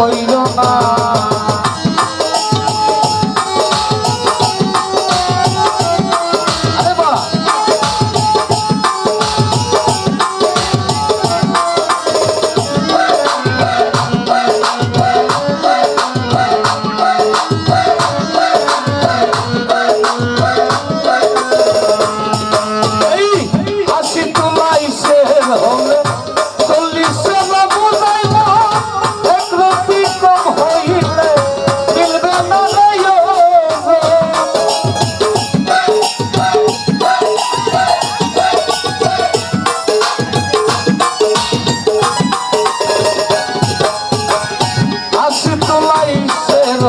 কইল না।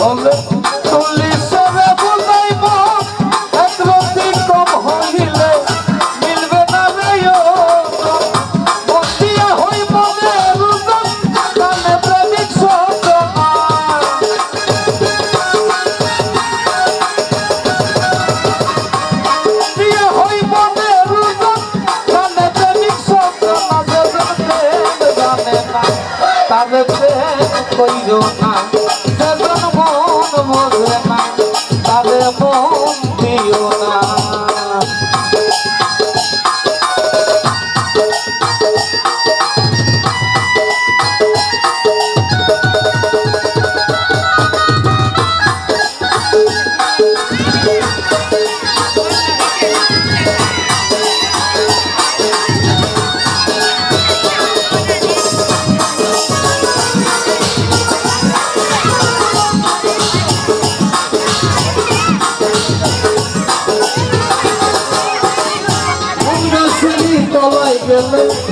হলে চল্লিশে বুঝাইব এক রতি কম হইলে মিলবে না রে বসিয়া হইব রে রুজন কানে প্রেমিক সতমার বসিয়া হইব রে রুজন কানে প্রেমিক সতমার জানে না। তার প্রেম কইরো না bom. আল্লাহ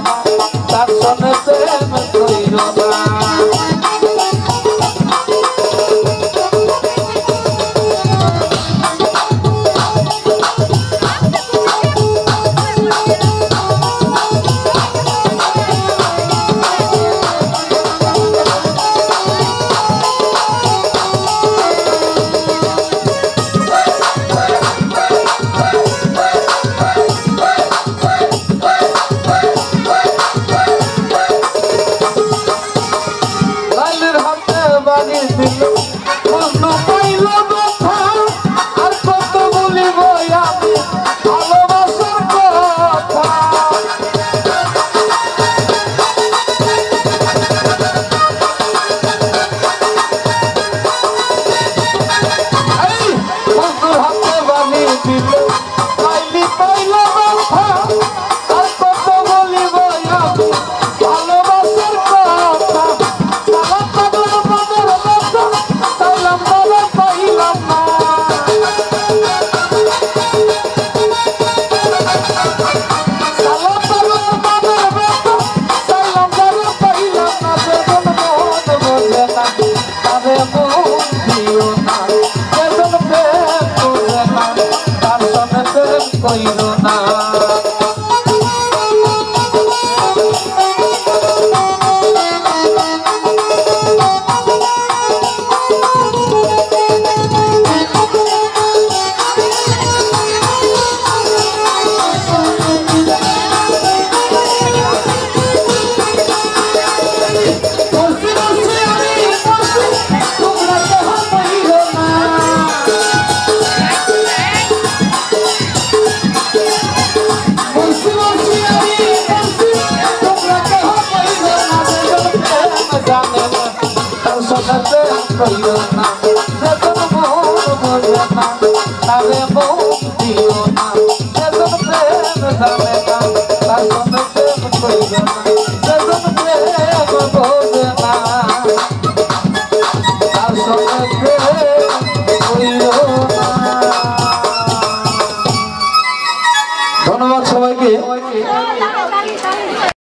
Amen. দিও না কেমন প্রেম না। করিও না। যেজন মন বোঝে না তারে মন দিও না। যেজন প্রেম জানে না তার সঙ্গে প্রেম করিও না।